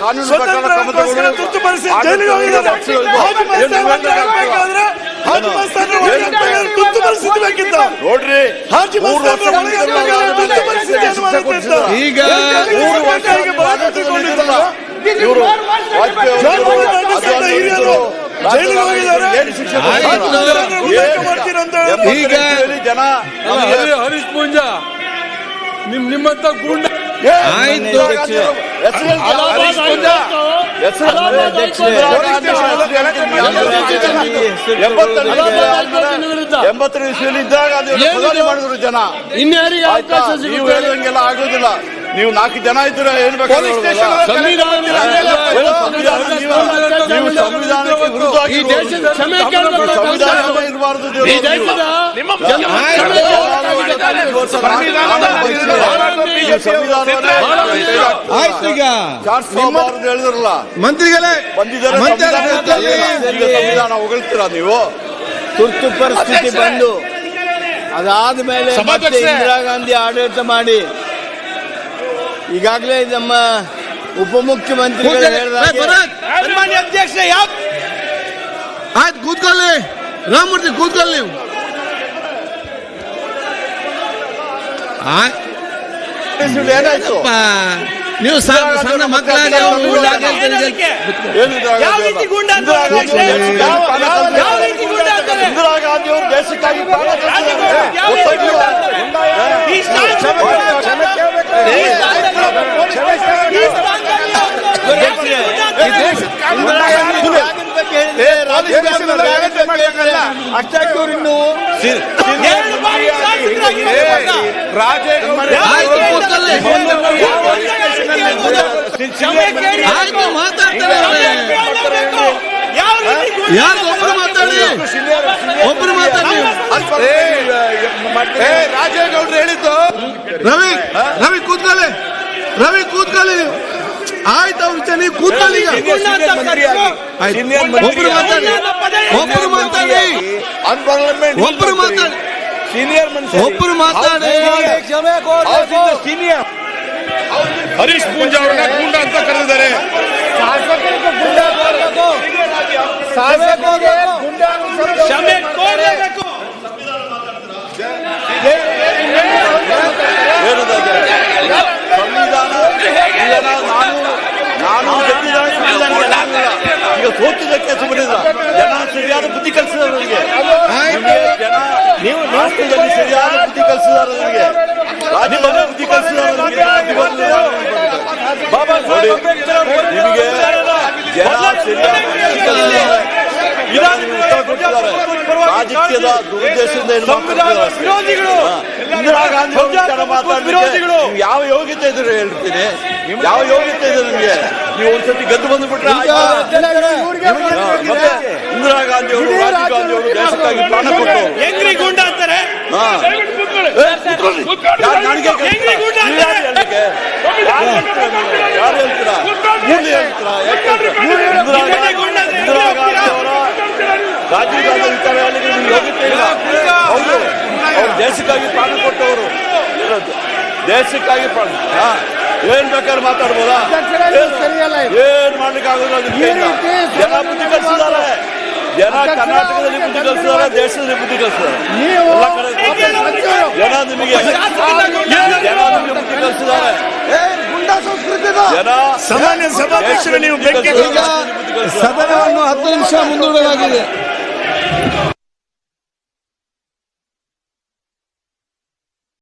ಕಾನೂನು ಪ್ರಕಾರ ನೋಡ್ರಿ ಮೂರು ವರ್ಷ? ಈಗ ಇವರು. ಈಗ ಜನ ಹರೀಶ್ ಪೂಂಜಾ ನಿಮ್ ನಿಮ್ಮಂತ ಗೂಂಡ ಆಯ್ತು. ಎಂಬತ್ತರ ಇಸ್ವಿಯಲ್ಲಿ ಇದ್ದಾಗ ಅದು ಬದಲಾವಣೆ ಮಾಡಿದ್ರು ಜನ ಇನ್ಯಾರಿಗೆ ಆಯ್ತಾ ನೀವು ಆಗೋದಿಲ್ಲ ನೀವು ನಾಲ್ಕು ಜನ ಇದ್ರೆ ಹೇಳ್ಬೇಕು. ನೀವು- ಸಂವಿಧಾನಕ್ಕೆ ವಿರುದ್ಧವಾಗಿ ಸಂವಿಧಾನ ಇರಬಾರ್ದು ಆಯ್ತು ಈಗ. ಹೇಳಿದ್ರಲ್ಲ. ಮಂತ್ರಿಗಳೇ ಬಂದಿದ್ದಾರೆ ಸಂವಿಧಾನ. ಹೊಗಳ್ತೀರಾ ನೀವು? ತುರ್ತು ಪರಿಸ್ಥಿತಿ ಬಂದು ಅದಾದ ಮೇಲೆ ಮತ್ತೆ ಇಂದಿರಾ ಗಾಂಧಿ ಆಡಳಿತ ಮಾಡಿ. ಈಗಾಗಲೇ ನಮ್ಮ ಉಪಮುಖ್ಯಮಂತ್ರಿಗಳು. ಹೇಳಿದ ಆಯ್ತು ಕೂತ್ಕೊಳ್ಳಿ. ರಾಮಮೂರ್ತಿ ಕೂತ್ಕೊಳ್ಳಿ ನೀವು. ನೀವು ಸಣ್ಣ ಅಷ್ಟಾಗಿ ಇವ್ರು ಇನ್ನು ಯಾರು ಒಬ್ರು ಮಾತಾಡಿ. ಒಬ್ಬರು ಮಾತಾಡಿ. ರಾಜೇಗೌಡರು ಹೇಳಿದ್ದು? ರವಿ ರವಿ ಕೂತ್ಕೊಳ್ಳಿ. ರವಿ ಕೂತ್ಕೊಳ್ಳಿ. ಆಯ್ತು ಅವ್ರ ಜನ ಕೂತಲ್ಲಿ. ಒಬ್ರು ಮಾತಾಡಿ. ಒಬ್ರು ಮಾತಾಡಿ. ಅನ್ಪಾರ್ಲಮೆಂಟ್ ಒಬ್ರು ಮಾತಾಡಿ. ಸೀನಿಯರ್ ಮನುಷ್ಯ. ಒಬ್ರು ಮಾತಾಡಿ ಸೀನಿಯರ್ ಹರೀಶ್ ಪೂಂಜಾ ಅವರನ್ನ ಗೂಂಡ ಅಂತ ಕರೆದಿದ್ದಾರೆ. ಕ್ಷಮೆ ಕೋರಲೇಬೇಕು ಸಂವಿಧಾನ ಈಗ ನಾವು- ನಾನು ನಾನು ಗೆದ್ದಿದ್ದಾನೆ ಸಂವಿಧಾನ ಗೆದ್ದಿಲ್ಲ. ಈಗ ಸೋತಿದ್ದಕ್ಕೆ ಸುಮ್ಮನಿಲ್ಲ ಜನ ಸರಿಯಾದ ಬುದ್ಧಿ ಕಲಿಸಿದಾರೆ ನನಗೆ ನಿಮಗೆ ಜನ ನೀವು ರಾಷ್ಟ್ರದಲ್ಲಿ ಸರಿಯಾದ ಬುದ್ಧಿ ಕಲಿಸಿದಾರೆ ನನಗೆ ರಾಜ್ಯದಲ್ಲಿ ಬುದ್ಧಿ ಕಲಿಸಿದಾರೆ ನಿಮಗೆ? ಕೊಟ್ಟಿದ್ದಾರೆ ರಾಜಕೀಯದ ದುರುದ್ದೇಶದಿಂದ ಇಂದಿರಾ ಗಾಂಧಿ. ನೀವು ಯಾವ ಯೋಗ್ಯತೆ ಇದ್ರೆ ಹೇಳ್ತೀನಿ ಯಾವ ಯೋಗ್ಯತೆ ಇದೆ ನಿಮಗೆ? ನೀವು ಒಂದ್ಸತಿ ಗೆದ್ದು ಬಂದ್ಬಿಟ್ರೆ ಇಂದಿರಾ ಗಾಂಧಿ ಅವರು ರಾಜೀವ್ ಗಾಂಧಿ ಅವರು ದೇಶಕ್ಕಾಗಿ ಪ್ರಾಣ ಕೊಟ್ಟರು ಹೆಂಗ್ರಿ ಗೂಂಡ ಅಂತಾರೆ. ಹಾ. ರಾಜೀವ್ ಗಾಂಧಿ ವಿಚಾರ ಹೇಳಲಿಕ್ಕೆ ನಿಮ್ಗೆ ಯೋಗ್ಯತೆ ಇಲ್ಲ. ಹೌದು. ಅವ್ರು ದೇಶಕ್ಕಾಗಿ ಪ್ರಾಣ ಕೊಟ್ಟವರು. ದೇಶಕ್ಕಾಗಿ ಪ್ರಾಣ. ಹಾ. ಏನ್ ಬೇಕಾದ್ರೆ ಮಾತಾಡ್ಬೋದಾ? ಏನ್? ಮಾಡ್ಲಿಕ್ಕೆ ಆಗೋದಿಲ್ಲ. ಜನ ಬುದ್ಧಿ ಕಲಿಸಿದ್ದಾರೆ. ಜನ ಕರ್ನಾಟಕದಲ್ಲಿ ಬುದ್ಧಿ ಕಲಿಸಿದ್ದಾರೆ ದೇಶದಲ್ಲಿ ಬುದ್ಧಿ ಕಲಿಸಿದ್ದಾರೆ. ಜನ ನಿಮಗೆ ಸಾಮಾನ್ಯ ಸಭಾಧ್ಯಕ್ಷರು ನೀವು ಸದನವನ್ನು ಹತ್ತು ನಿಮಿಷ ಮುಂದೂಡಲಾಗಿದೆ.